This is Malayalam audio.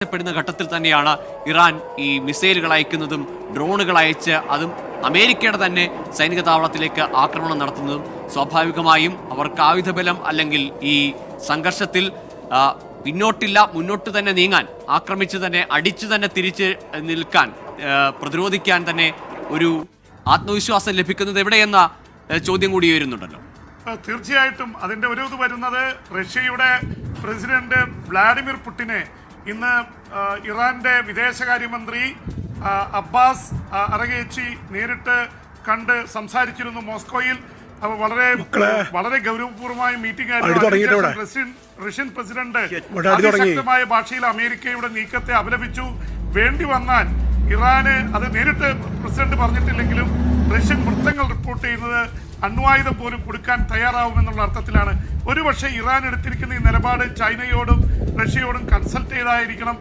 പ്പെടുന്ന ഘട്ടത്തിൽ തന്നെയാണ് ഇറാൻ ഈ മിസൈലുകൾ അയക്കുന്നതും ഡ്രോണുകൾ അയച്ച് അതും അമേരിക്കയുടെ തന്നെ സൈനിക താവളത്തിലേക്ക് ആക്രമണം നടത്തുന്നതും സ്വാഭാവികമായും അവർക്ക് ആയുധബലം അല്ലെങ്കിൽ ഈ സംഘർഷത്തിൽ പിന്നോട്ടില്ല മുന്നോട്ട് തന്നെ നീങ്ങാൻ ആക്രമിച്ച് തന്നെ അടിച്ചു തന്നെ തിരിച്ച് നിൽക്കാൻ പ്രതിരോധിക്കാൻ തന്നെ ഒരു ആത്മവിശ്വാസം ലഭിക്കുന്നത് എവിടെയെന്ന ചോദ്യം കൂടി ഉയരുന്നുണ്ടല്ലോ. തീർച്ചയായിട്ടും അതിന്റെ ഒരു ഇത് വരുന്നത് റഷ്യയുടെ പ്രസിഡന്റ് വ്ളാഡിമിർ പുടിനെ ഇന്ന് ഇറാന്റെ വിദേശകാര്യമന്ത്രി അബ്ബാസ് അറഗേച്ചി നേരിട്ട് കണ്ട് സംസാരിച്ചിരുന്നു മോസ്കോയിൽ. വളരെ വളരെ ഗൗരവപൂർവമായ മീറ്റിംഗ് ആയിരുന്നു. റഷ്യൻ റഷ്യൻ പ്രസിഡന്റ് അതിശക്തമായ ഭാഷയിൽ അമേരിക്കയുടെ നീക്കത്തെ അപലപിച്ചു. വേണ്ടി വന്നാൽ ഇറാന് അത് നേരിട്ട് പ്രസിഡന്റ് പറഞ്ഞിട്ടില്ലെങ്കിലും റഷ്യൻ വൃത്തങ്ങൾ റിപ്പോർട്ട് ചെയ്യുന്നത് അണ്വായുധം പോലും കൊടുക്കാൻ തയ്യാറാവുമെന്നുള്ള അർത്ഥത്തിലാണ്. ഒരുപക്ഷെ ഇറാൻ എടുത്തിരിക്കുന്ന ഈ നിലപാട് ചൈനയോടും റഷ്യയോടും കൺസൾട്ട് ചെയ്തായിരിക്കണം.